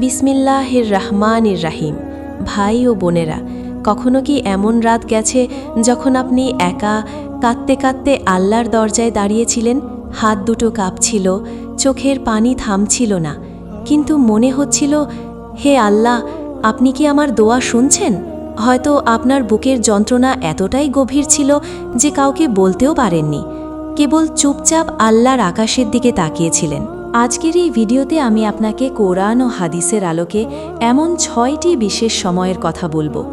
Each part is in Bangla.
বিসমিল্লাহির রহমানির রাহিম ভাই ও বোনেরা, কখনো কি এমন রাত গেছে যখন আপনি একা, কাঁদতে কাঁদতে আল্লাহর দরজায় দাঁড়িয়েছিলেন? হাত দুটো কাঁপছিল, চোখের পানি থামছিল না। কিন্তু মনে হচ্ছিল, হে আল্লাহ, আপনি কি আমার দোয়া শুনছেন? হয়তো আপনার বুকের যন্ত্রণা এতটাই গভীর ছিল যে কাউকে বলতেও পারেননি। কেবল চুপচাপ আল্লাহর আকাশের দিকে তাকিয়েছিলেন। আজকের এই ভিডিওতে আমি আপনাকে কোরআন ও হাদিসের আলোকে এমন ছয়টি বিশেষ সময়ের কথা বলব।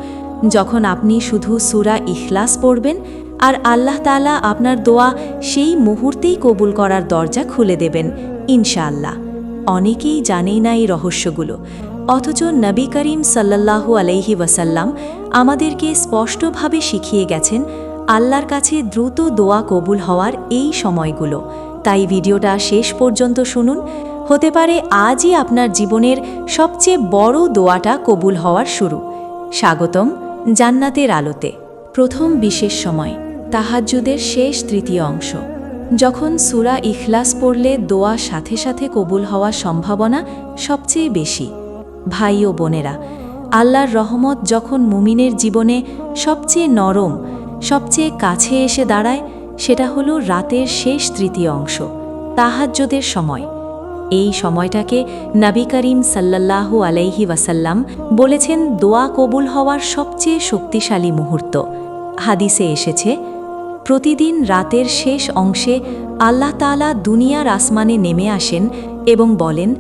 যখন আপনি শুধু সুরা ইখলাস পড়বেন আর আল্লাহ তাআলা আপনার দোয়া সেই মুহূর্তেই কবুল করার দরজা খুলে দেবেন, ইনশাআল্লাহ। অনেকেই জানেই না এই রহস্যগুলো। অথচ নবী করিম সাল্লাল্লাহু আলাইহি ওয়াসাল্লাম আমাদেরকে স্পষ্টভাবে শিখিয়ে গেছেন, আল্লাহর কাছে দ্রুত দোয়া কবুল হওয়ার এই সময়গুলো। তাই ভিডিওটা শেষ পর্যন্ত শুনুন। হতে পারে আজই আপনার জীবনের সবচেয়ে বড় দোয়াটা কবুল হওয়ার শুরু। স্বাগতম জান্নাতের আলোতে। প্রথম বিশেষ সময়, তাহাজ্জুদের শেষ তৃতীয় অংশ। যখন সুরা ইখলাস পড়লে দোয়া সাথে সাথে কবুল হওয়ার সম্ভাবনা সবচেয়ে বেশি। ভাই ও বোনেরা, আল্লাহর রহমত যখন মুমিনের জীবনে সবচেয়ে নরম, সবচেয়ে কাছে এসে দাঁড়ায় সেটা হলো রাতের শেষ তৃতীয় অংশ, তাহাজ্জুদের সময়। এই সময়টাকে নবী করিম সাল্লাল্লাহু আলাইহি ওয়াসাল্লাম বলেছেন দোয়া কবুল হওয়ার সবচেয়ে শক্তিশালী মুহূর্ত। হাদিসে এসেছে, প্রতিদিন রাতের শেষ অংশে আল্লাহ তাআলা দুনিয়ার আসমানে নেমে আসেন এবং বলেন,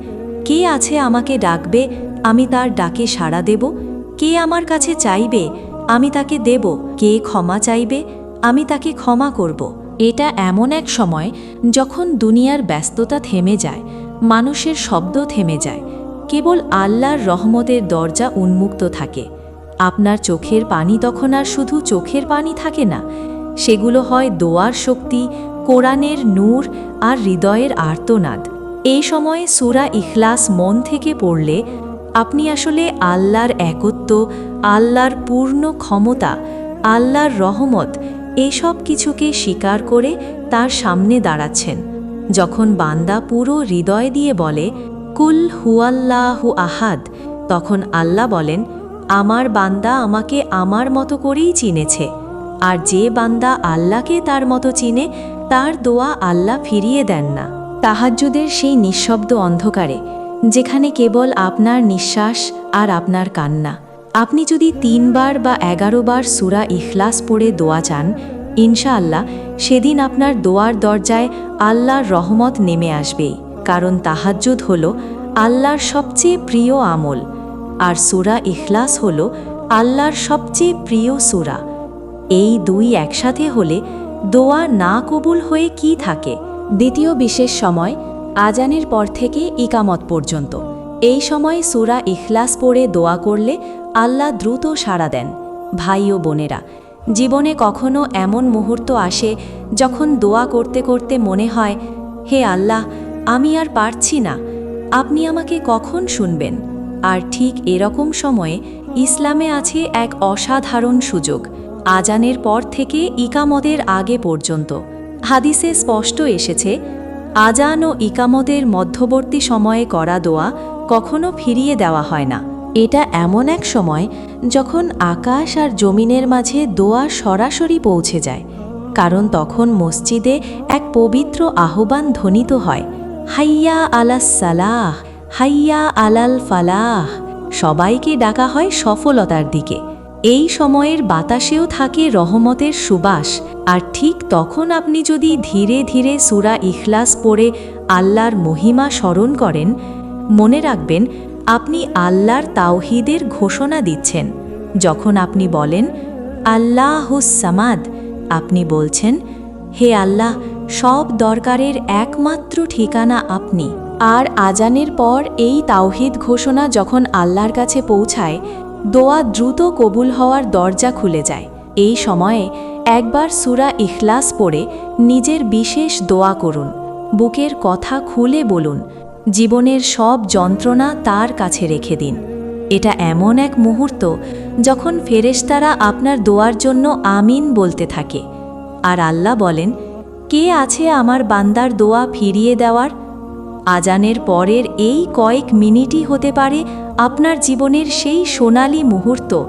কে আছে আমাকে ডাকবে? আমি তার ডাকে সাড়া দেব। কে আমার কাছে চাইবে? আমি তাকে দেব। কে ক্ষমা চাইবে? আমি তাকে ক্ষমা করব। এটা এমন এক সময় যখন দুনিয়ার ব্যস্ততা থেমে যায়, মানুষের শব্দ থেমে যায়। কেবল আল্লাহর রহমতের দরজা উন্মুক্ত থাকে। আপনার চোখের পানি তখন আর শুধু চোখের পানি থাকে না, সেগুলো হয় দোয়ার শক্তি, কোরআনের নূর আর হৃদয়ের আর্তনাদ। এই সময়ে সুরা ইখলাস মন থেকে পড়লে আপনি আসলে আল্লাহর একত্ব, আল্লাহর পূর্ণ ক্ষমতা, আল্লাহর রহমত এসব কিছুকে স্বীকার করে তার সামনে দাঁড়াচ্ছেন, যখন বান্দা পুরো হৃদয় দিয়ে বলে, কুল হুয়াল্লাহু আহাদ। তখন আল্লাহ বলেন, আমার বান্দা আমাকে আমার মতো করেই চিনেছে, আর যে বান্দা আল্লাহকে তার মতো চিনে, তার দোয়া আল্লাহ ফিরিয়ে দেন না। তাহাজ্জুদের সেই নিঃশব্দ অন্ধকারে, যেখানে কেবল আপনার নিঃশ্বাস আর আপনার কান্না। আপনি যদি তিনবার বা এগারো বার সুরা ইখলাস পড়ে দোয়া চান, ইনশাআল্লাহ সেদিন আপনার দোয়ার দরজায় আল্লাহর রহমত নেমে আসবেই কারণ তাহাজ্জুদ হল আল্লাহর সবচেয়ে প্রিয় আমল, আর সুরা ইখলাস হল আল্লাহর সবচেয়ে প্রিয় সুরা। এই দুই একসাথে হলে দোয়া না কবুল হয়ে কি থাকে? দ্বিতীয় বিশেষ সময়, আজানের পর থেকে ইকামত পর্যন্ত। এই সময় সুরা ইখলাস পড়ে দোয়া করলে আল্লাহ দ্রুত সাড়া দেন, ভাই ও বোনেরা। জীবনে কখনো এমন মুহূর্ত আসে যখন দোয়া করতে করতে মনে হয়, হে আল্লাহ, আমি আর পারছি না, আপনি আমাকে কখন শুনবেন? আর ঠিক এরকম সময়ে ইসলামে আছে এক অসাধারণ সুযোগ, আজানের পর থেকে ইকামতের আগে পর্যন্ত। হাদিসে স্পষ্ট এসেছে, আজান ও ইকামতের মধ্যবর্তী সময়ে করা দোয়া কখনো ফিরিয়ে দেওয়া হয় না। এটা এমন এক সময় যখন আকাশ আর জমিনের মাঝে দোয়া সরাসরি পৌঁছে যায়, কারণ তখন মসজিদে এক পবিত্র আহ্বান ধ্বনিত হয়, হাইয়া আলাস সালাহ, হাইয়া আলাল ফালাহ। সবাইকে ডাকা হয় সফলতার দিকে। এই সময়ের বাতাসেও থাকে রহমতের সুবাস, আর ঠিক তখন আপনি যদি ধীরে ধীরে সুরা ইখলাস পড়ে আল্লাহর মহিমা স্মরণ করেন মনে রাখবেন, আপনি আল্লাহর তাওহিদের ঘোষণা দিচ্ছেন। যখন আপনি বলেন, আল্লাহুস সামাদ আপনি বলছেন, হে আল্লাহ, সব দরকারের একমাত্র ঠিকানা আপনি। আর আজানের পর এই তাওহিদ ঘোষণা যখন আল্লাহর কাছে পৌঁছায়, দোয়া দ্রুত কবুল হওয়ার দরজা খুলে যায়। এই সময়ে একবার সুরা ইখলাস পড়ে নিজের বিশেষ দোয়া করুন। বুকের কথা খুলে বলুন জীবনের সব যন্ত্রণা তার কাছে রেখে দিন। এটা এমন এক মুহূর্ত যখন ফেরেশতারা আপনার দোয়ার জন্য আমিন বলতে থাকে। আর আল্লাহ বলেন, কে আছে আমার বান্দার দোয়া ফিরিয়ে দেওয়ার? আজানের পরের এই কয়েক মিনিটই হতে পারে আপনার জীবনের সেই সোনালি মুহূর্ত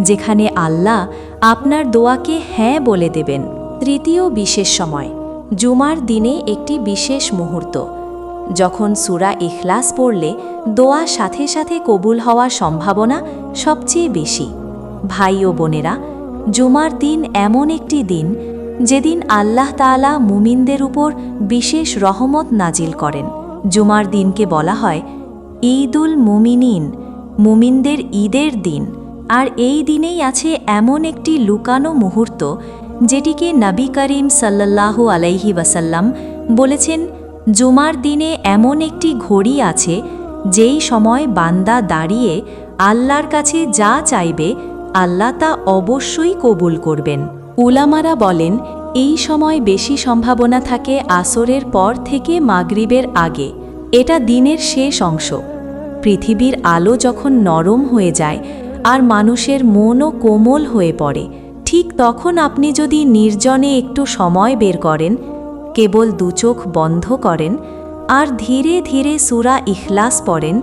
যেখানে আল্লাহ আপনার দোয়াকে হ্যাঁ বলে দেবেন। তৃতীয় বিশেষ সময়, জুমার দিনে একটি বিশেষ মুহূর্ত। যখন সুরা ইখলাস পড়লে দোয়া সাথে সাথে কবুল হওয়ার সম্ভাবনা সবচেয়ে বেশি। ভাই ও বোনেরা, জুমার দিন এমন একটি দিন যেদিন আল্লাহ তাআলা মুমিনদের উপর বিশেষ রহমত নাজিল করেন। জুমার দিনকে বলা হয় ঈদুল মুমিনিন, মুমিনদের ঈদের দিন। আর এই দিনেই আছে এমন একটি লুকানো মুহূর্ত যেটিকে নবী করিম সাল্লাল্লাহু আলাইহি ওয়াসাল্লাম বলেছেন জুমার দিনে এমন একটি ঘড়ি আছে, যেই সময় বান্দা দাঁড়িয়ে আল্লাহর কাছে যা চাইবে, আল্লাহ তা অবশ্যই কবুল করবেন। উলামারা বলেন, এই সময় বেশি সম্ভাবনা থাকে আসরের পর থেকে মাগরিবের আগে। এটা দিনের শেষ অংশ। পৃথিবীর আলো যখন নরম হয়ে যায় আর মানুষের মনও কোমল হয়ে পড়ে, ঠিক তখন আপনি যদি নির্জনে একটু সময় বের করেন কেবল দুচোখ বন্ধ করেন, আর ধীরে ধীরে সুরা ইখলাস পড়েন,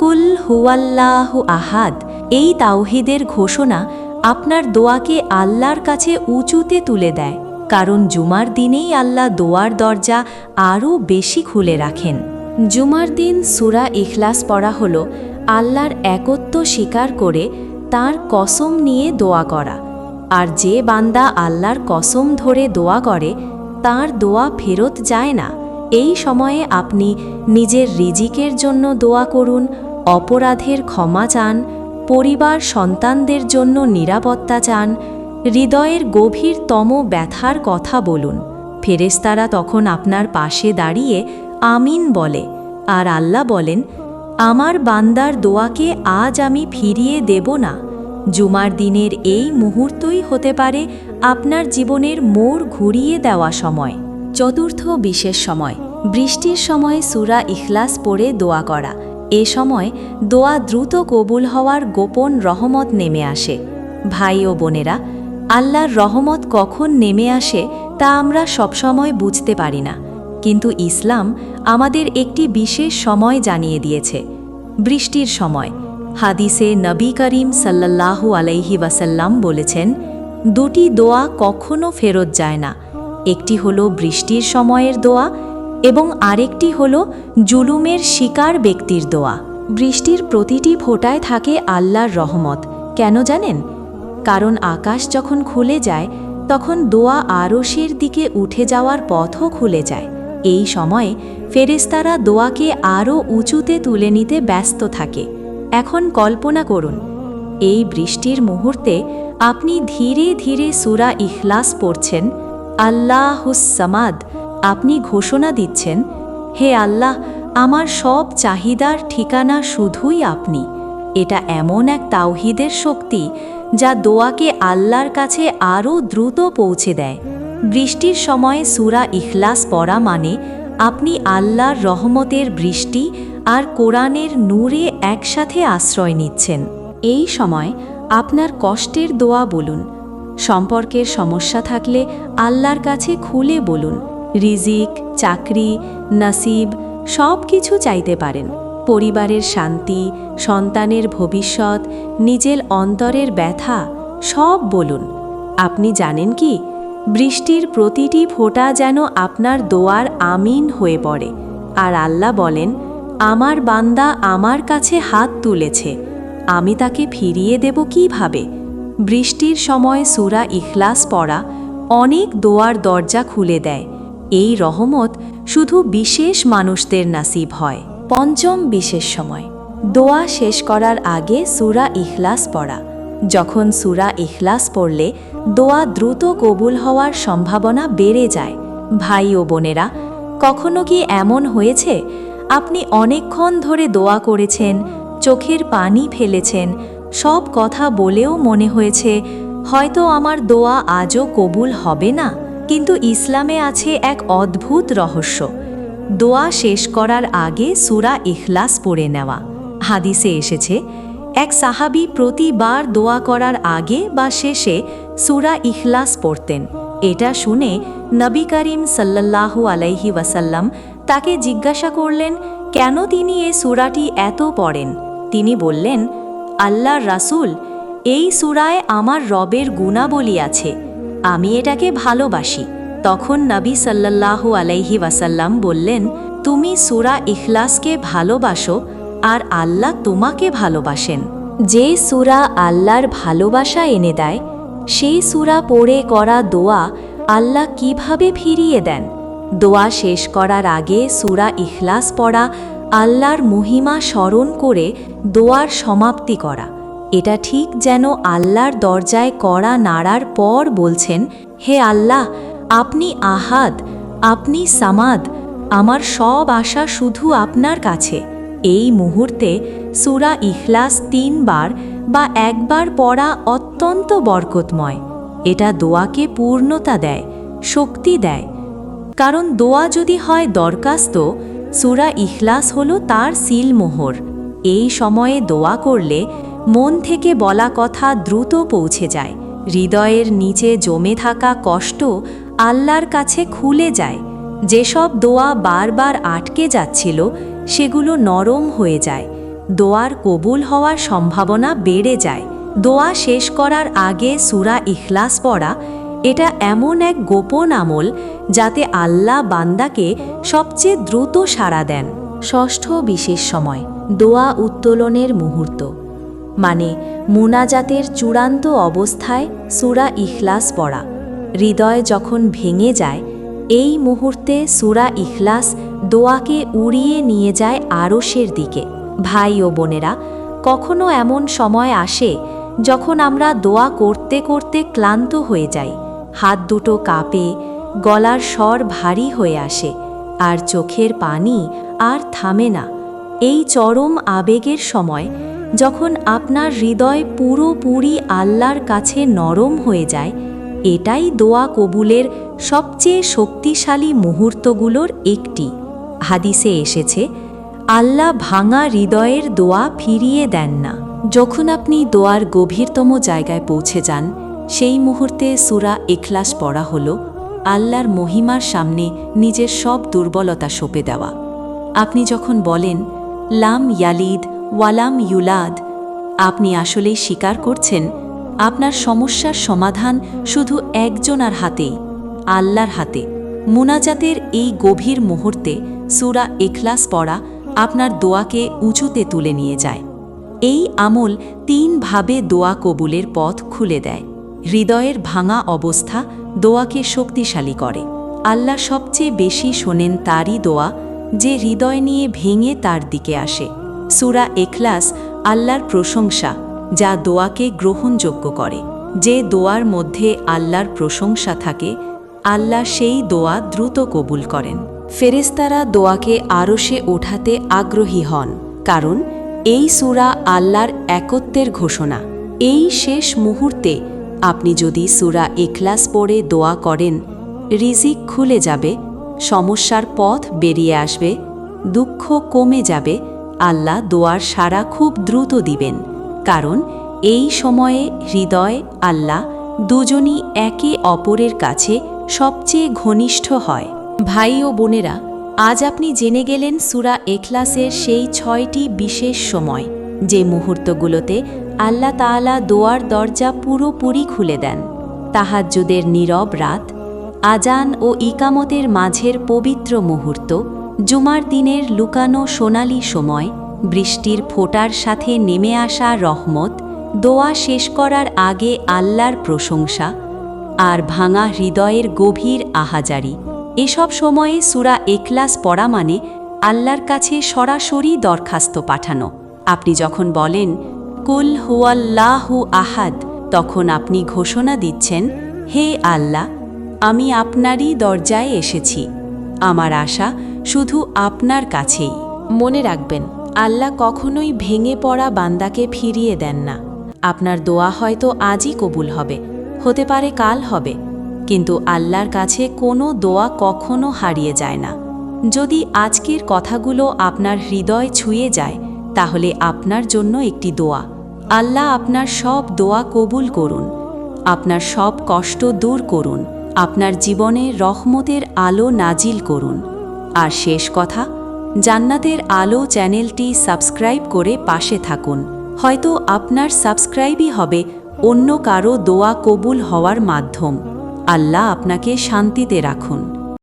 কুল হুয়াল্লাহু আহাদ এই তাওহিদের ঘোষণা আপনার দোয়াকে আল্লাহর কাছে উঁচুতে তুলে দেয়, কারণ জুমার দিনেই আল্লাহ দোয়ার দরজা আরও বেশি খুলে রাখেন। জুমার দিন সুরা ইখলাস পড়া হল আল্লাহর একত্ব স্বীকার করে তার কসম নিয়ে দোয়া করা, আর যে বান্দা আল্লাহর কসম ধরে দোয়া করে তার দোয়া ফেরত যায় না। এই সময়ে আপনি নিজের রিজিকের জন্য দোয়া করুন, অপরাধের ক্ষমা চান, পরিবার সন্তানদের জন্য নিরাপত্তা চান, হৃদয়ের গভীরতম ব্যথার কথা বলুন। ফেরেস্তারা তখন আপনার পাশে দাঁড়িয়ে আমিন বলে আর আল্লাহ বলেন, আমার বান্দার দোয়াকে আজ আমি ফিরিয়ে দেব না। জুমার দিনের এই মুহূর্তই হতে পারে আপনার জীবনের মোড় ঘুরিয়ে দেওয়া সময়। চতুর্থ বিশেষ সময়, বৃষ্টির সময় সুরা ইখলাস পড়ে দোয়া করা। এ সময় দোয়া দ্রুত কবুল হওয়ার গোপন রহমত নেমে আসে। ভাই ও বোনেরা, আল্লাহর রহমত কখন নেমে আসে তা আমরা সবসময় বুঝতে পারি না। কিন্তু ইসলাম আমাদের একটি বিশেষ সময় জানিয়ে দিয়েছে। বৃষ্টির সময় হাদিসে নবী করিম সাল্লাল্লাহু আলাইহি ওয়াসাল্লাম বলেছেন, দুটি দোয়া কখনো ফেরত যায় না। একটি হলো বৃষ্টির সময়ের দোয়া এবং আরেকটি হলো জুলুমের শিকার ব্যক্তির দোয়া। বৃষ্টির প্রতিটি ফোঁটায় থাকে আল্লাহর রহমত, কেন জানেন? কারণ আকাশ যখন খুলে যায়, তখন দোয়া আরশের দিকে উঠে যাওয়ার পথও খুলে যায়। এই সময়ে ফেরেস্তারা দোয়াকে আরও উঁচুতে তুলে নিতে ব্যস্ত থাকে। এখন কল্পনা করুন, এই বৃষ্টির মুহূর্তে আপনি ধীরে ধীরে সুরা ইখলাস পড়ছেন আল্লাহ আল্লাহুসামাদ আপনি ঘোষণা দিচ্ছেন, হে আল্লাহ, আমার সব চাহিদার ঠিকানা শুধুই আপনি। এটা এমন এক তাওহিদের শক্তি যা দোয়াকে আল্লাহর কাছে আরও দ্রুত পৌঁছে দেয়। বৃষ্টির সময়ে সুরা ইখলাস পড়া মানে আপনি আল্লাহর রহমতের বৃষ্টি আর কোরআনের নূরে একসাথে আশ্রয় নিচ্ছেন। এই সময় আপনার কষ্টের দোয়া বলুন। সম্পর্কের সমস্যা থাকলে আল্লাহর কাছে খুলে বলুন। রিজিক, চাকরি, নাসিব সব কিছু চাইতে পারেন। পরিবারের শান্তি, সন্তানের ভবিষ্যৎ, নিজের অন্তরের ব্যথা সব বলুন। আপনি জানেন কি? বৃষ্টির প্রতিটি ফোঁটা যেন আপনার দোয়ার আমিন হয়ে পড়ে। আর আল্লাহ বলেন আমার বান্দা আমার কাছে হাত তুলেছে, আমি তাকে ফিরিয়ে দেব কীভাবে? বৃষ্টির সময় সুরা ইখলাস পড়া অনেক দোয়ার দরজা খুলে দেয়, এই রহমত শুধু বিশেষ মানুষদের নাসিব হয়। পঞ্চম বিশেষ সময়, দোয়া শেষ করার আগে সুরা ইখলাস পড়া, যখন সুরা ইখলাস পড়লে দোয়া দ্রুত কবুল হওয়ার সম্ভাবনা বেড়ে যায়। ভাই ও বোনেরা, কখনো কি এমন হয়েছে? আপনি অনেকক্ষণ ধরে দোয়া করেছেন, চোখের পানি ফেলেছেন, সব কথা বলেও মনে হয়েছে, হয়তো আমার দোয়া আজও কবুল হবে না। কিন্তু ইসলামে আছে এক অদ্ভুত রহস্য। দোয়া শেষ করার আগে সুরা ইখলাস পড়ে নেওয়া। হাদিসে এসেছে, এক সাহাবি প্রতিবার দোয়া করার আগে বা শেষে সুরা ইখলাস পড়তেন। এটা শুনে নবী করিম সাল্লাল্লাহু আলাইহি ওয়াসাল্লাম তাকে জিজ্ঞাসা করলেন, কেন তিনি এ সুরাটি এত পড়েন? তিনি বললেন, আল্লাহর রাসূল এই সুরায় আমার রবের গুণাবলী আছে, আমি এটাকে ভালোবাসি। তখন নবী সাল্লাল্লাহু আলাইহি ওয়াসাল্লাম বললেন, তুমি সুরা ইখলাসকে ভালোবাসো আর আল্লাহ তোমাকে ভালোবাসেন। যে সুরা আল্লাহর ভালোবাসা এনে দেয়, সেই সুরা পড়ে করা দোয়া আল্লাহ কীভাবে ফিরিয়ে দেন? দোয়া শেষ করার আগে সুরা ইখলাস পড়া, আল্লাহর মহিমা স্মরণ করে দোয়ার সমাপ্তি করা। এটা ঠিক যেন আল্লাহর দরজায় করা নাড়ার পর বলছেন, হে আল্লাহ, আপনি আহাদ, আপনি সামাদ, আমার সব আশা শুধু আপনার কাছে। এই মুহূর্তে সুরা ইখলাস তিনবার বা একবার পড়া অত্যন্ত বরকতময়। এটা দোয়াকে পূর্ণতা দেয়, শক্তি দেয় কারণ দোয়া যদি হয় দরখাস্ত, সুরা ইখলাস হলো তার সিলমোহর এই সময়ে দোয়া করলে মন থেকে বলা কথা দ্রুত পৌঁছে যায়। হৃদয়ের নিচে জমে থাকা কষ্ট আল্লাহর কাছে খুলে যায়। যেসব দোয়া বারবার আটকে যাচ্ছিল, সেগুলো নরম হয়ে যায়। দোয়ার কবুল হওয়ার সম্ভাবনা বেড়ে যায়। দোয়া শেষ করার আগে সুরা ইখলাস পড়া এটা এমন এক গোপন আমল যাতে আল্লাহ বান্দাকে সবচেয়ে দ্রুত সাড়া দেন। ষষ্ঠ বিশেষ সময়, দোয়া উত্তোলনের মুহূর্ত। মানে মুনাজাতের চূড়ান্ত অবস্থায় সুরা ইখলাস পড়া। হৃদয় যখন ভেঙে যায়, এই মুহূর্তে সুরা ইখলাস দোয়াকে উড়িয়ে নিয়ে যায় আরশের দিকে। ভাই ও বোনেরা, কখনো এমন সময় আসে যখন আমরা দোয়া করতে করতে ক্লান্ত হয়ে যাই। হাত দুটো কাঁপে, গলার স্বর ভারী হয়ে আসে, আর চোখের পানি আর থামে না। এই চরম আবেগের সময় যখন আপনার হৃদয় পুরোপুরি আল্লাহর কাছে নরম হয়ে যায়, এটাই দোয়া কবুলের সবচেয়ে শক্তিশালী মুহূর্তগুলোর একটি। হাদিসে এসেছে, আল্লাহ ভাঙা হৃদয়ের দোয়া ফিরিয়ে দেন না। যখন আপনি দোয়ার গভীরতম জায়গায় পৌঁছে যান সেই মুহূর্তে সুরা এখলাস পড়া হল আল্লাহর মহিমার সামনে নিজের সব দুর্বলতা সঁপে দেওয়া। আপনি যখন বলেন, লাম ইয়ালিদ ওয়ালাম ইউলাদ আপনি আসলেই স্বীকার করছেন, আপনার সমস্যার সমাধান শুধু একজনার হাতেই, আল্লাহর হাতে। মুনাজাতের এই গভীর মুহূর্তে সুরা এখলাস পড়া আপনার দোয়াকে উঁচুতে তুলে নিয়ে যায়। এই আমল তিনভাবে দোয়া কবুলের পথ খুলে দেয়। হৃদয়ের ভাঙা অবস্থা দোয়াকে শক্তিশালী করে। আল্লাহ সবচেয়ে বেশি শোনেন তারই দোয়া, যে হৃদয় নিয়ে ভেঙে তার দিকে আসে। সুরা এখলাস আল্লাহর প্রশংসা, যা দোয়াকে গ্রহণযোগ্য করে। যে দোয়ার মধ্যে আল্লাহর প্রশংসা থাকে, আল্লাহ সেই দোয়া দ্রুত কবুল করেন। ফেরেস্তারা দোয়াকে আরশে ওঠাতে আগ্রহী হন, কারণ এই সুরা আল্লাহর একত্বের ঘোষণা। এই শেষ মুহূর্তে আপনি যদি সুরা এখলাস পড়ে দোয়া করেন, রিজিক খুলে যাবে, সমস্যার পথ বেরিয়ে আসবে, দুঃখ কমে যাবে, আল্লাহ দোয়ার সারা খুব দ্রুত দিবেন। কারণ এই সময়ে হৃদয় আল্লাহ দুজনই একে অপরের কাছে সবচেয়ে ঘনিষ্ঠ হয়। ভাই ও বোনেরা, আজ আপনি জেনে গেলেন সুরা এখলাসের সেই ছয়টি বিশেষ সময়। যে মুহূর্তগুলোতে আল্লাহ তাআলা দোয়ার দরজা পুরোপুরি খুলে দেন। তাহাজ্জুদের নীরব রাত, আজান ও ইকামতের মাঝের পবিত্র মুহূর্ত, জুমার দিনের লুকানো সোনালি সময়, বৃষ্টির ফোটার সাথে নেমে আসা রহমত, দোয়া শেষ করার আগে আল্লাহর প্রশংসা, আর ভাঙা হৃদয়ের গভীর আহাজারি। এসব সময়ে সুরা এখলাস পড়া মানে আল্লাহর কাছে সরাসরি দরখাস্ত পাঠানো। আপনি যখন বলেন, কুল হুয়াল্লাহু আহাদ তখন আপনি ঘোষণা দিচ্ছেন, হে আল্লাহ, আমি আপনারই দরজায় এসেছি। আমার আশা শুধু আপনার কাছেই। মনে রাখবেন, আল্লাহ কখনোই ভেঙে পড়া বান্দাকে ফিরিয়ে দেন না। আপনার দোয়া হয়তো আজই কবুল হবে, হতে পারে কাল হবে, কিন্তু আল্লাহর কাছে কোনো দোয়া কখনো হারিয়ে যায় না। যদি আজকের কথাগুলো আপনার হৃদয় ছুঁয়ে যায় তাহলে আপনার জন্য একটি দোয়া। আল্লাহ আপনার সব দোয়া কবুল করুন। আপনার সব কষ্ট দূর করুন। আপনার জীবনে রহমতের আলো নাজিল করুন। আর শেষ কথা, জান্নাতের আলো চ্যানেলটি সাবস্ক্রাইব করে পাশে থাকুন। হয়তো আপনার সাবস্ক্রাইবই হবে অন্য কারও দোয়া কবুল হওয়ার মাধ্যম। আল্লাহ আপনাকে শান্তিতে রাখুন।